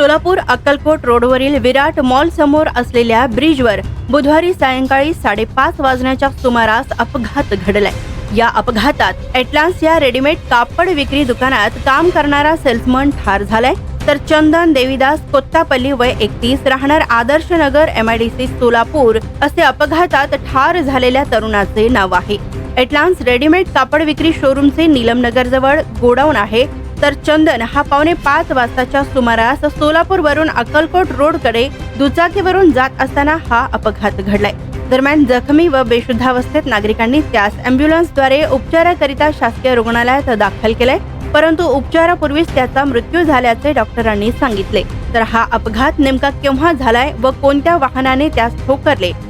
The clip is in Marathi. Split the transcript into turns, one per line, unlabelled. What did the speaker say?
सोलापूर अक्कलकोट रोडवरील विराट मॉल समोर असलेल्या ब्रिजवर बुधवारी सायंकाळी साडेपाच वाजण्याच्या सुमारास अपघात घडलाय. या अपघातात एटलान्स या रेडीमेड कापड विक्री दुकानात काम करणारा सेल्समन ठार झालाय. तर चंदन देवीदास कोत्तापल्ली वय एकतीस राहणार आदर्श नगर एमआयडीसी सोलापूर असे अपघातात ठार झालेल्या तरुणाचे नाव आहे. एटलान्स रेडीमेड कापड विक्री शोरूमचे नीलमनगर जवळ गोडाऊन आहे. तर चंदन हा पावणे पाच वाजताच्या सुमारास सोलापूरवरून अक्कलकोट रोडकडे दुचाकीवरून जात असताना हा अपघात घडलाय. दरम्यान जखमी व बेशुद्धावस्थेत नागरिकांनी त्यास अँब्युलन्सद्वारे उपचाराकरिता शासकीय रुग्णालयात दाखल केलंय. परंतु उपचारापूर्वीच त्याचा मृत्यू झाल्याचे डॉक्टरांनी सांगितले. तर हा अपघात नेमका केव्हा झालाय व कोणत्या वाहनाने त्यास ठोकरले?